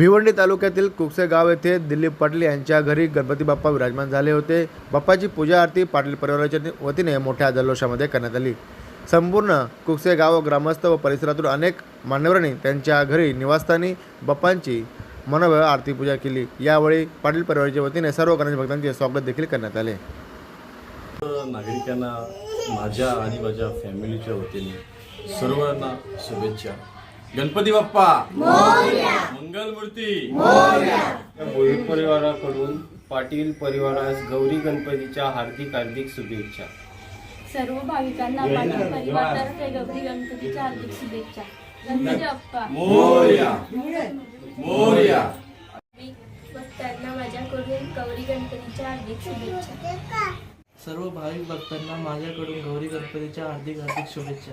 भिवंडी तालुक्यातील कुकसे गाव येथे दिलीप पाटील यांच्या घरी गणपती बाप्पा विराजमान झाले होते. बाप्पाची पूजा आरती पाटील परिवाराच्या वतीने मोठ्या जल्लोषामध्ये करण्यात आली. संपूर्ण कुकसे गाव ग्रामस्थ व परिसरातून अनेक मान्यवरांनी त्यांच्या घरी निवासस्थानी बाप्पांची मनोभाव आरती पूजा केली. यावेळी पाटील परिवाराच्या वतीने सर्व गणेश भक्तांचे स्वागत देखील करण्यात आले. नागरिकांना माझ्या आणि माझ्या फॅमिलीच्या वतीने सर्वांना शुभेच्छा. गणपती बाप्पा. मंगलमूर्ती. भोईर परिवाराकडून पाटील परिवारास गौरी गणपतीच्या हार्दिक हार्दिक शुभेच्छा. सर्व भाविकांना पाटील परिवारातर्फे गौरी गणपतीच्या हार्दिक शुभेच्छा. गणपती बाप्पा. मोर्या. मोर्या. भक्तांना माझ्याकडून गौरी गणपतीच्या हार्दिक शुभेच्छा. सर्व भाविक भक्तांना माझ्याकडून गौरी गणपतीच्या हार्दिक हार्दिक शुभेच्छा.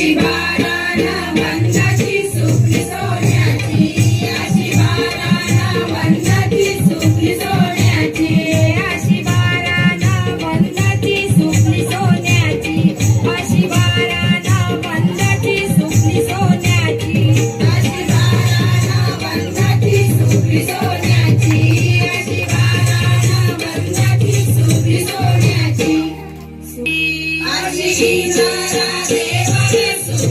she rides.